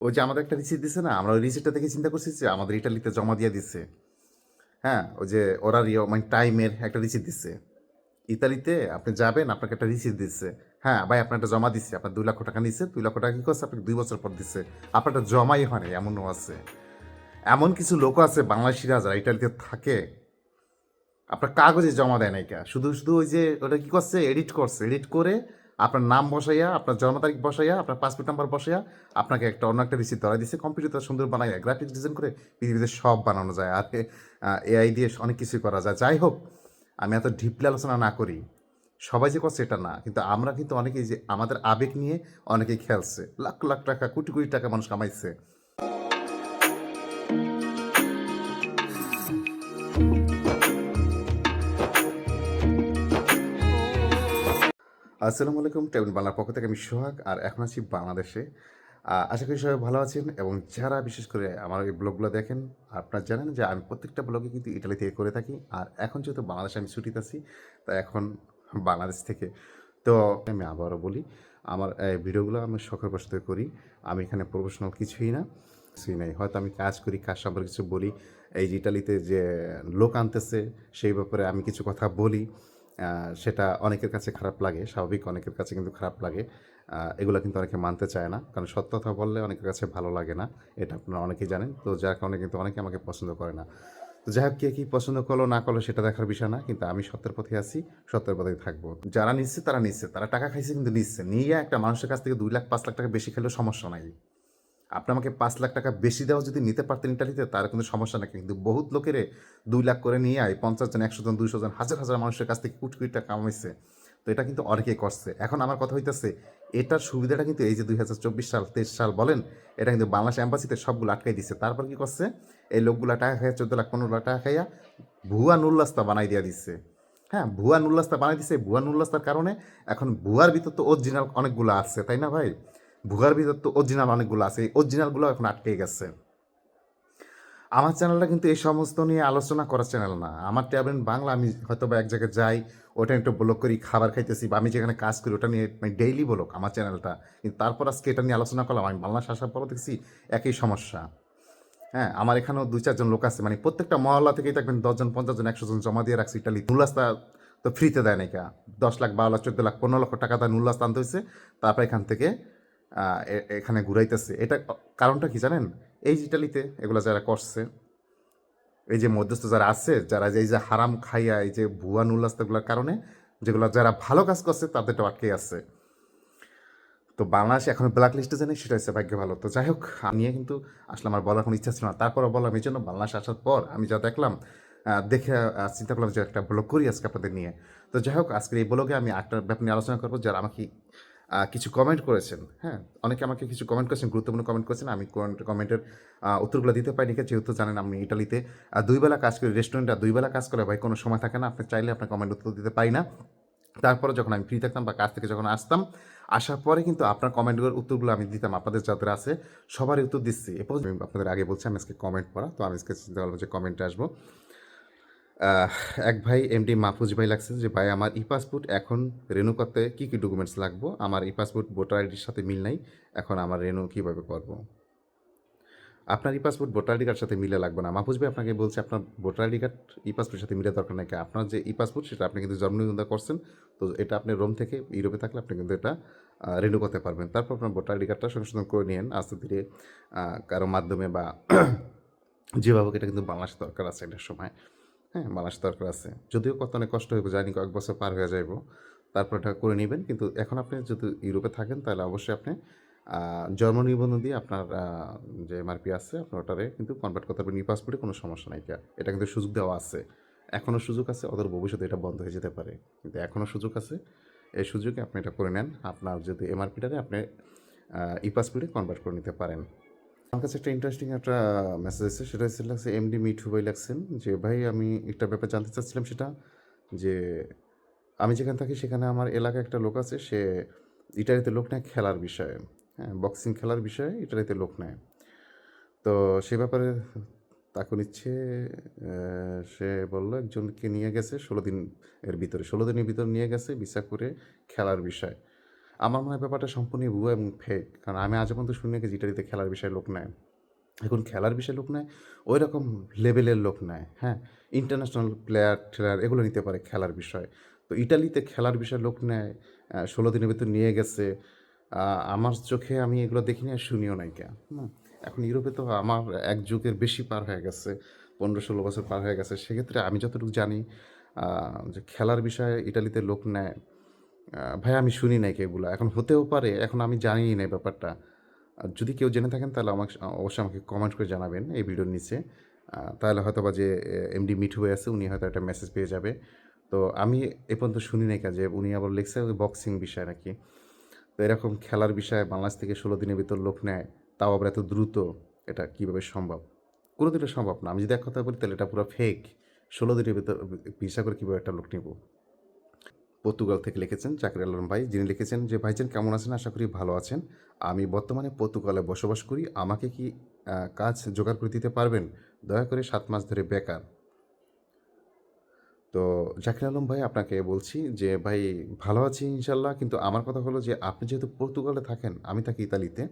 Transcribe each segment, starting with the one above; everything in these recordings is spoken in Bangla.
ওই যে আমাদের একটা রিসিট দিছে না, আমরা ওই রিসিটটা দেখে চিন্তা করছি যে আমাদের ইটালিতে জমা দিয়ে দিচ্ছে হ্যাঁ ওই যে ওরা রিও মানে টাইমের একটা রিসিট দিচ্ছে ইতালিতে আপনি যাবেন, আপনাকে একটা রিসিট দিচ্ছে হ্যাঁ ভাই আপনার একটা জমা দিচ্ছে আপনার দুই লক্ষ টাকা নিচ্ছে দুই লক্ষ টাকা কী করছে? আপনাকে দুই বছর পর দিচ্ছে আপনার একটা জমাই হয় না এমনও আছে। এমন কিছু লোক আছে, বাংলাদেশিরা যারা ইটালিতে থাকে, আপনার কাগজে জমা দেয় নাইকা শুধু শুধু ওই যে ওটা কী করছে? এডিট করছে। এডিট করে আপনার নাম বসাইয়া, আপনার জন্ম তারিখ বসাইয়া, আপনার পাসপোর্ট নাম্বার বসাইয়া, আপনাকে একটা অন্য একটা রিসিপ্ট ধরা দিচ্ছে কম্পিউটার সুন্দর বানাইয়া গ্রাফিক্স ডিজাইন করে পৃথিবীতে সব বানানো যায়। আর এআই দিয়ে অনেক কিছু করা যায়। যাই হোক, আমি এত ডিপলি আলোচনা না করি। সবাই যে করছে এটা না, কিন্তু আমরা কিন্তু অনেকেই যে আমাদের আবেগ নিয়ে অনেকেই খেলছে। লাখ লাখ টাকা, কোটি কোটি টাকা মানুষ কামাইছে। আসসালামু আলাইকুম, টেবিল বাংলার পক্ষ থেকে আমি সোহাগ আর এখন আছি বাংলাদেশে। আশা করি সবাই ভালো আছেন এবং যারা বিশেষ করে আমার এই ব্লগগুলো দেখেন, আপনারা জানেন যে আমি প্রত্যেকটা ব্লগে কিন্তু ইটালি থেকে করে থাকি। আর এখন যেহেতু বাংলাদেশে আমি ছুটিতে আছি, তাই এখন বাংলাদেশ থেকে। তো আমি আবারও বলি, আমার ভিডিওগুলো আমি শখের বসতে করি। আমি এখানে প্রফেশনাল কিছুই না, কিছুই নাই। হয়তো আমি কাজ করি, কাজ সম্পর্কে কিছু বলি। এই যে ইটালিতে যে লোক আনতেছে, সেই ব্যাপারে আমি কিছু কথা বলি। সেটা অনেকের কাছে খারাপ লাগে, স্বাভাবিক অনেকের কাছে কিন্তু খারাপ লাগে। এগুলো কিন্তু অনেকে মানতে চায় না। কারণ সত্য কথা বললে অনেকের কাছে ভালো লাগে না, এটা আপনারা অনেকেই জানেন। তো যার কারণে কিন্তু অনেকে আমাকে পছন্দ করে না। তো যাই হোক, কে কী পছন্দ করল, না করল, সেটা দেখার বিষয় না। কিন্তু আমি সত্যের পথে আছি, সত্যের পথে থাকব। যারা নিচ্ছে, তারা নিচ্ছে। তারা টাকা খাইছে, কিন্তু নিচ্ছে। নিয়ে একটা মানুষের কাছ থেকে দুই লাখ, পাঁচ লাখ টাকা বেশি খেলেও সমস্যা নাই। আপনি আমাকে পাঁচ লাখ টাকা বেশি দেওয়া যদি নিতে পারতেন ইটালিতে তার কোনো সমস্যা নাকি কিন্তু বহুত লোকেরে দুই লাখ করে নিয়ে আয়, পঞ্চাশ জন, একশো জন, দুইশো জন, হাজার হাজার মানুষের কাছ থেকে কোটি কোটি টাকা কামাইছে। তো এটা কিন্তু অনেকেই করছে। এখন আমার কথা হইতেছে, এটার সুবিধাটা কিন্তু এই যে দুই হাজার চব্বিশ সাল, তেইশ সাল বলেন, এটা কিন্তু বাংলাদেশ অ্যাম্বাসিতে সবগুলো আটকাই দিচ্ছে তারপর কি করছে? এই লোকগুলো টাকা খাইয়া, চোদ্দ লাখ, পনেরো লাখ টাকা খাইয়া ভুয়া নুল্লাস্তা বানাই দিয়া দিচ্ছে হ্যাঁ ভুয়া নুল্লাস্তা বানাই দিচ্ছে ভুয়া নুল্লাস্তার কারণে এখন ভুয়ার ভিতর তো অরিজিনাল অনেকগুলো আছে, তাই না ভাই? ভুয়ার ভিতর তো অরিজিনাল অনেকগুলো আছে, এই অরিজিনালগুলো এখন আটকে গেছে। আমার চ্যানেলটা কিন্তু এই সমস্ত নিয়ে আলোচনা করার চ্যানেল না। আমার ট্যাবলেট বাংলা, আমি হয়তো বা এক জায়গায় যাই, ওটা একটু ব্লগ করি, খাবার খাইতেছি বা আমি যেখানে কাজ করি, ওটা নিয়ে মানে ডেইলি ব্লগ আমার চ্যানেলটা কিন্তু তারপর আজকে এটা নিয়ে আলোচনা করলাম, আমি বাংলা আসার পরও দেখছি, একই সমস্যা। হ্যাঁ আমার এখানেও দুই, চারজন লোক আছে মানে প্রত্যেকটা মহল্লা থেকেই দেখবেন দশজন, পঞ্চাশ জন, একশো জন জমা দিয়ে রাখছি ইটালি। নুল্লাস্তা তো ফ্রিতে দেয় নাকি দশ লাখ, বারো লাখ, চোদ্দ লাখ, পনেরো লক্ষ টাকা তার নুল্লাস্তা আনতে হয়েছে। তারপর এখান থেকে এখানে ঘুরাইতেছে। এটা কারণটা কি জানেন? এই ইটালিতে এগুলো যারা করছে, এই যে মধ্যস্থ যারা আছে, যারা এই যে হারাম খাইয়া, এই যে ভুয়া নুল্লাস্তাগুলোর কারণে যেগুলো যারা ভালো কাজ করছে, তাদেরটা আটকে আছে। তো বাংলাদেশ এখন ব্ল্যাক লিস্টে জানি সেটা হচ্ছে ভাগ্য ভালো। তো যাই হোক নিয়ে কিন্তু আসলে আমার বলার কোনো ইচ্ছা ছিল না। তারপরে বললাম, এই জন্য বাংলাদেশ আসার পর আমি যা দেখলাম দেখে চিন্তা করলাম যে একটা ব্লগ করি আজকে আপনাদের নিয়ে। তো যাই হোক, আজকের এই ব্লগে আমি একটা ব্যাপার নিয়ে আলোচনা করব, যারা আমাকে কিছু কমেন্ট করেছেন। হ্যাঁ অনেকে আমাকে কিছু কমেন্ট করেছেন, গুরুত্বপূর্ণ কমেন্ট করেছেন, আমি কমেন্টের উত্তরগুলো দিতে পারিনি যেহেতু জানেন আমি ইটালিতে। দুইবেলা কাজ করি রেস্টুরেন্টটা দুইবেলা কাজ করে, ভাই কোনো সময় থাকে না, আপনি চাইলে আপনার কমেন্ট উত্তর দিতে পারি না। তারপরে যখন আমি ফ্রি থাকতাম বা কাজ থেকে যখন আসতাম, আসার পরে কিন্তু আপনার কমেন্টগুলোর উত্তরগুলো আমি দিতাম, আপনাদের যাদের আছে, সবারই উত্তর দিচ্ছি। এরপর আমি আপনাদের আগে বলছি, আমি আজকে কমেন্ট পড়া, তো আমি আজকে চিন্তা করলাম যে কমেন্টে আসব। এক ভাই এমডি মাহফুজ ভাই লাগছে যে, ভাই, আমার ই পাসপোর্ট এখন রেনু করতে কী কী ডকুমেন্টস লাগবো? আমার ই পাসপোর্ট ভোটার আইডির সাথে মিল নাই, এখন আমার রেনু কীভাবে করব? আপনার ই পাসপোর্ট ভোটার আইডি কার্ডের সাথে মিলে লাগবে না। মাহফুজ ভাই আপনাকে বলছে, আপনার ভোটার আইডি কার্ড ই পাসপোর্টের সাথে মিলে দরকার নাকি? আপনার যে ই পাসপোর্ট সেটা আপনি কিন্তু জন্ম নিবন্ধন করছেন, তো এটা আপনি রোম থেকে ইউরোপে থাকলে আপনি কিন্তু এটা রেনু করতে পারবেন। তারপর আপনার ভোটার আইডি কার্ডটা সংশোধন করে নিন আস্তে ধীরে কারও মাধ্যমে বা যেভাবে এটা কিন্তু বাংলাদেশ দরকার আছে একটা সময়। হ্যাঁ বাংলাদেশ দরকার আছে। যদিও কত অনেক কষ্ট হইব জানি কয়েক বছর পার হয়ে যাইব তারপর এটা করে নেবেন। কিন্তু এখন আপনি যদি ইউরোপে থাকেন, তাহলে অবশ্যই আপনি জন্ম নিবন্ধন দিয়ে আপনার যে এমআরপি আছে, আপনার ওটারে কিন্তু কনভার্ট করতে পারবেন। ই পাসপোর্টে কোনো সমস্যা নাই। এটা কিন্তু সুযোগ দেওয়া আছে। এখনও সুযোগ আছে, অদূর ভবিষ্যতে এটা বন্ধ হয়ে যেতে পারে। কিন্তু এখনও সুযোগ আছে। এই সুযোগে আপনি এটা করে নেন। আপনার যদি এমআরপিটারে আপনি ই পাসপোর্টে কনভার্ট করে নিতে পারেন। আমার কাছে একটা ইন্টারেস্টিং একটা মেসেজ এসেছে, সেটা হচ্ছে লাগছে এমডি মিঠু ভাই লাগছেন যে, ভাই, আমি একটা ব্যাপার জানতে চাচ্ছিলাম সেটা, যে আমি যেখানে থাকি সেখানে আমার এলাকায় একটা লোক আছে, সে ইটালিতে লোক নেয় খেলার বিষয়ে হ্যাঁ বক্সিং খেলার বিষয়ে ইটালিতে লোক নেয়। তো সে ব্যাপারে তাকে নিচ্ছে সে বলল, একজনকে নিয়ে গেছে, ষোলো দিন এর ভিতরে, ষোলো দিনের ভিতরে নিয়ে গেছে বিচার করে খেলার বিষয়। আমার মনে হয় ব্যাপারটা সম্পূর্ণই ভুয়া এবং ফেক কারণ আমি আজ পর্যন্ত শুনি নাকি ইটালিতে খেলার বিষয়ে লোক নেয়। এখন খেলার বিষয়ে লোক নেয় ওই রকম লেভেলের লোক নেয় হ্যাঁ? ইন্টারন্যাশনাল প্লেয়ার টেলার এগুলো নিতে পারে খেলার বিষয়। তো ইটালিতে খেলার বিষয়ে লোক নেয় ষোলো দিনের ভিতর নিয়ে গেছে। আমার চোখে আমি এগুলো দেখিনি আর শুনিও নাই কে এখন ইউরোপে তো আমার এক যুগের বেশি পার হয়ে গেছে, পনেরো ষোলো বছর পার হয়ে গেছে। সেক্ষেত্রে আমি যতটুকু জানি যে খেলার বিষয়ে ইটালিতে লোক নেয় ভাই আমি শুনি নাই এগুলো এখন হতেও পারে, এখন আমি জানি না ব্যাপারটা। আর যদি কেউ জেনে থাকেন, তাহলে আমাকে, অবশ্যই আমাকে কমেন্ট করে জানাবেন এই ভিডিওর নিচে। তাহলে হয়তো বা যে এমডি মিঠু হয়ে আছে, উনি হয়তো একটা মেসেজ পেয়ে যাবে। তো আমি এ পর্যন্ত শুনি নাই কাজে, উনি আবার লিখছে বক্সিং বিষয় নাকি। তো এরকম খেলার বিষয়ে বাংলাদেশ থেকে ষোলো দিনের ভিতর লোক নেয়, তাও আবার এত দ্রুত, এটা কীভাবে সম্ভব? কোনো দিনের সম্ভব না। আমি যদি এক কথা বলি, তাহলে এটা পুরো ফেক ষোলো দিনের ভিতর, ভিসা করে কীভাবে একটা লোক নিব? পর্তুগাল থেকে লিখেছেন চাকরি আলম ভাই। যিনি লিখেছেন যে, ভাইজান কেমন আছেন? আশা করি ভালো আছেন। আমি বর্তমানে পর্তুগালে বসবাস করি। আমাকে কি কাজ জোগাড় করে দিতে পারবেন? দয়া করে সাত মাস ধরে বেকার। তো জাকির আলম ভাই, আপনাকে বলছি যে, ভাই, ভালো আছি ইনশাল্লাহ। কিন্তু আমার কথা হলো যে, আপনি যেহেতু পর্তুগালে থাকেন, আমি থাকি ইতালিতে।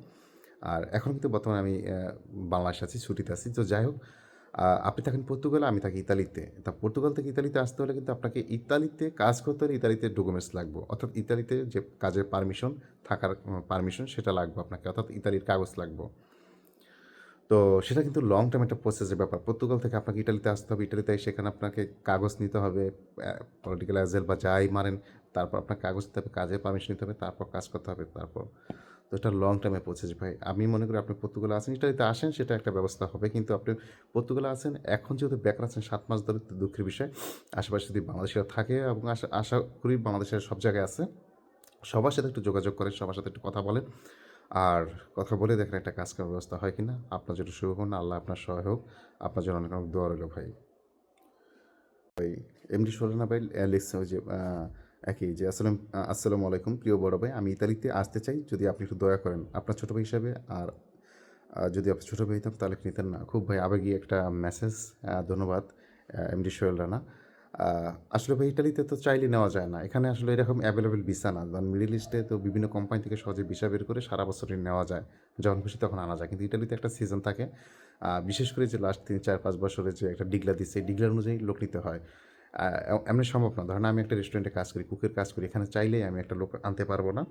আর এখন কিন্তু বর্তমানে আমি বাংলাদেশ আছি, ছুটিতে আছি। তো যাই হোক আপনি থাকেন পর্তুগালে, আমি থাকি ইতালিতে। তা পর্তুগাল থেকে ইতালিতে আসতে হলে কিন্তু আপনাকে ইতালিতে কাজ করতে হলে ইতালিতে ডকুমেন্টস লাগবে। অর্থাৎ ইতালিতে যে কাজের পারমিশন থাকার পারমিশন সেটা লাগবে আপনাকে। অর্থাৎ ইতালির কাগজ লাগবে। তো সেটা কিন্তু লং টার্ম একটা প্রসেসের ব্যাপার। পর্তুগাল থেকে আপনাকে ইটালিতে আসতে হবে। ইটালিতে সেখানে আপনাকে কাগজ নিতে হবে পলিটিক্যাল অ্যাজেল বা যাই মারেন, তারপর আপনার কাগজ নিতে হবে, কাজের পারমিশন নিতে হবে, তারপর কাজ করতে হবে, তারপর। তো এটা লং টার্মে প্রসেস ভাই। আমি মনে করি আপনি পর্তুগালে আসেন ইটালিতে আসেন, সেটা একটা ব্যবস্থা হবে। কিন্তু আপনি পর্তুগালে আছেন, এখন যেহেতু বেকার আছেন, সাত মাস ধরে দুঃখের বিষয়। আশেপাশে যদি বাংলাদেশিরা থাকে এবং আশা আশা করি বাংলাদেশের সব জায়গায় আছে, সবার সাথে একটু যোগাযোগ করেন, সবার সাথে একটু কথা বলেন। আর কথা বলে দেখেন একটা কাজ করার ব্যবস্থা হয় কি না আপনার জন্য শুভ হোক আল্লাহ আপনার সহায় হোক। আপনার জন্য অনেক অনেক দোয়া রইল ভাই। ভাই এমডি সোলানা ভাই লিখছে ওই যে একই যে, আসসালাম আসসালামু আলাইকুম, প্রিয় বড় ভাই, আমি ইতালিতে আসতে চাই, যদি আপনি একটু দয়া করেন। আপনার ছোটো ভাই হিসাবে আর যদি আপনি ছোটো ভাই হইতাম, তাহলে নিতেন না। খুব ভাই আবেগী একটা মেসেজ ধন্যবাদ এমডি সোহেল রানা। আসলে ভাই ইটালিতে তো চাইলে নেওয়া যায় না। এখানে আসলে এরকম অ্যাভেলেবেল ভিসা না। কারণ মিডিল ইস্টে তো বিভিন্ন কোম্পানি থেকে সহজে ভিসা বের করে সারা বছরই নেওয়া যায়। যখন খুশি তখন আনা যায়। কিন্তু ইটালিতে একটা সিজন থাকে বিশেষ করে যে লাস্ট তিন, চার, পাঁচ বছরে যে একটা ডিগলা দিচ্ছে, এই ডিগলার অনুযায়ী লোক নিতে হয়। এমনি সম্ভব না। ধরেন আমি একটা রেস্টুরেন্টে কাজ করি কুকের কাজ করি, এখানে চাইলেই আমি একটা লোক আনতে পারব না।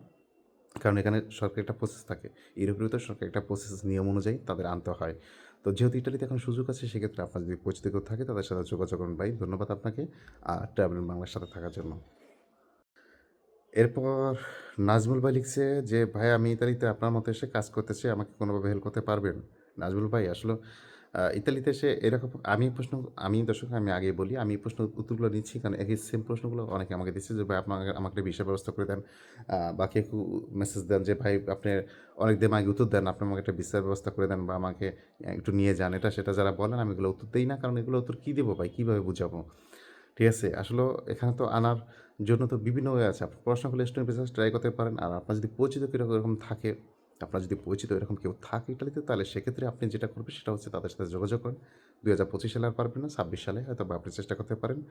কারণ এখানে সরকার একটা প্রসেস থাকে। ইউরোপের তো সরকার একটা প্রসেস নিয়ম অনুযায়ী তাদের আনতে হয়। তো যেহেতু ইটালিতে এখন সুযোগ আছে, সেক্ষেত্রে আপনার যদি পরিচিত কেউ থাকে, তাদের সাথে যোগাযোগ করুন ভাই। ধন্যবাদ আপনাকে। আর ট্রাভেল বাংলার সাথে থাকার জন্য। এরপর নাজমুল ভাই লিখছে যে, ভাই, আমি ইতালিতে আপনার মতো এসে কাজ করতে চাই আমাকে কোনোভাবে হেল্প করতে পারবেন? নাজমুল ভাই, আসলে ইতালিতে এসে এরকম আমি প্রশ্ন, আমি দর্শক, আমি আগে বলি, আমি প্রশ্ন উত্তরগুলো নিচ্ছি কারণ একই সেম প্রশ্নগুলো অনেকে আমাকে দিচ্ছে যে, ভাই আপনার আমাকে বিষয় ব্যবস্থা করে দেন। বা কেউ মেসেজ দেন যে, ভাই, আপনি অনেক দিন আগে উত্তর দেন, আপনি আমাকে একটা বিচার ব্যবস্থা করে দেন বা আমাকে একটু নিয়ে যান। এটা সেটা যারা বলেন, আমি এগুলো উত্তর দিই না, কারণ এগুলো উত্তর কী দেবো ভাই? কীভাবে বুঝাবো? ঠিক আছে, আসলে এখানে তো আনার জন্য তো বিভিন্ন ওয়ে আছে। আপনি পড়াশোনা করলে স্টুডেন্ট বিজনেস ট্রাই করতে পারেন, আর আপনার যদি পরিচিত কেউ এরকম থাকে আপনার যদি পরিচিত এরকম কেউ থাকে ইটালিতে, তাহলে সেক্ষেত্রে আপনি যেটা করবেন সেটা হচ্ছে তাদের সাথে যোগাযোগ করেন। দুই হাজার পঁচিশ সালে আর পারবেন না, ছাব্বিশ সালে হয়তো বা আপনি চেষ্টা করতে পারেন।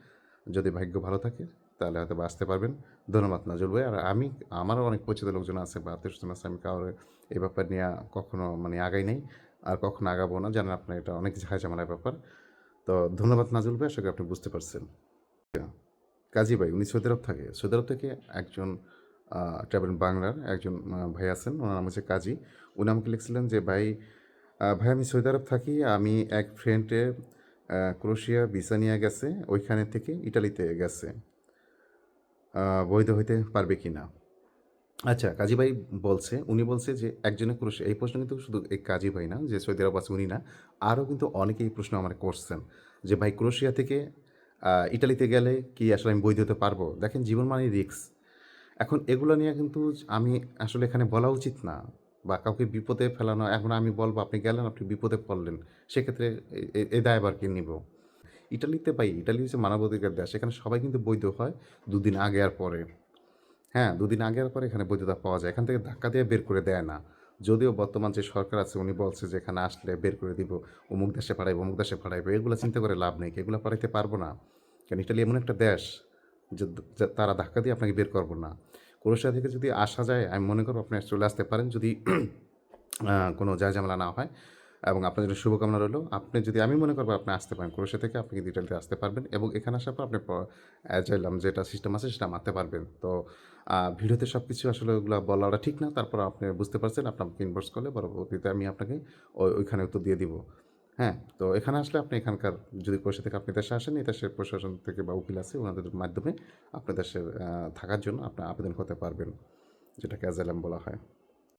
যদি ভাগ্য ভালো থাকে, তাহলে হয়তো বা আসতে পারবেন। ধন্যবাদ নাজুল ভাই। আর আমি, আমারও অনেক পরিচিত লোকজন আছে বা আত্মীয় স্বজন আছে, আমি কারোর এই ব্যাপার নিয়ে কখনো মানে আগাই নেই আর কখনো আগাবো না। জানেন আপনার এটা অনেক ঝাই ঝামেলার ব্যাপার। তো ধন্যবাদ নাজুল ভাই, আশা করি আপনি বুঝতে পারছেন। কাজী ভাই, উনি সৌদি থাকে। সৌদি থেকে একজন ট্রাভেল বাংলার একজন ভাই আছেন, ওনার নাম হচ্ছে কাজী। উনি আমাকে লিখছিলেন যে, ভাই ভাই, আমি সৌদি আরব থাকি, আমি এক ফ্রেন্ডে ক্রোশিয়া, ভিসা নিয়ে গেছে, ওইখানে থেকে ইটালিতে গেছে। বৈধ হইতে পারবে কি না আচ্ছা কাজী ভাই বলছে, উনি বলছে যে, একজনে ক্রোশিয়া, এই প্রশ্ন কিন্তু শুধু এই কাজী ভাই না, যে সৌদি আরব আছে উনি না আরও কিন্তু অনেকেই এই প্রশ্ন আমার করছেন যে, ভাই, ক্রোশিয়া থেকে ইটালিতে গেলে কি আসলে আমি বৈধ হতে পারব? দেখেন, জীবন মানে রিক্স এখন এগুলো নিয়ে কিন্তু আমি আসলে এখানে বলা উচিত না বা কাউকে বিপদে ফেলানো, এখন আমি বলব আপনি গেলেন, আপনি বিপদে পড়লেন, সেক্ষেত্রে এ- দায়বার কে নিব? ইটালিতে পাই ইটালি হচ্ছে মানবাধিকার দেশ, এখানে সবাই কিন্তু বৈধ হয় দুদিন আগে আর পরে। হ্যাঁ দুদিন আগে আর পরে এখানে বৈধতা পাওয়া যায়, এখান থেকে ধাক্কা দিয়ে বের করে দেয় না। যদিও বর্তমান যে সরকার আছে, উনি বলছে যে এখানে আসলে বের করে দিব, অমুক দেশে পাঠাইবো, অমুক দেশে পাঠাইবো, এগুলো চিন্তা করে লাভ নেই, এগুলো পাঠাইতে পারব না। কারণ ইটালি এমন একটা দেশ যে তারা ধাক্কা দিয়ে আপনাকে বের করব না। ক্রোয়েশিয়া থেকে যদি আসা যায়, আমি মনে করব আপনি চলে আসতে পারেন যদি কোনো ঝামেলা না হয়। এবং আপনার জন্য শুভকামনা রইল। আপনি যদি, আমি মনে করব আপনি আসতে পারেন। ক্রোয়েশিয়া থেকে আপনি কিন্তু ইটালিতে আসতে পারবেন এবং এখানে আসার পর আপনি অ্যাজাইলাম যেটা সিস্টেম আছে সেটা মারতে পারবেন। তো ভিডিওতে সব কিছু আসলে ওগুলো বলাটা ঠিক না। তারপর আপনি বুঝতে পারছেন আপনি আমাকে ইনবক্স করলে পরবর্তীতে আমি আপনাকে ওই- ওইখানে উত্তর দিয়ে দিব। হ্যাঁ তো এখানে আসলে আপনি এখানকার যদি ক্রোয়েশিয়া থেকে আপনি দেশে আসেন, এই দেশের প্রশাসন থেকে বা উকিল আছে, ওনাদের মাধ্যমে আপনি দেশের থাকার জন্য আপনি আবেদন করতে পারবেন, যেটাকে অ্যাজালাম বলা হয়।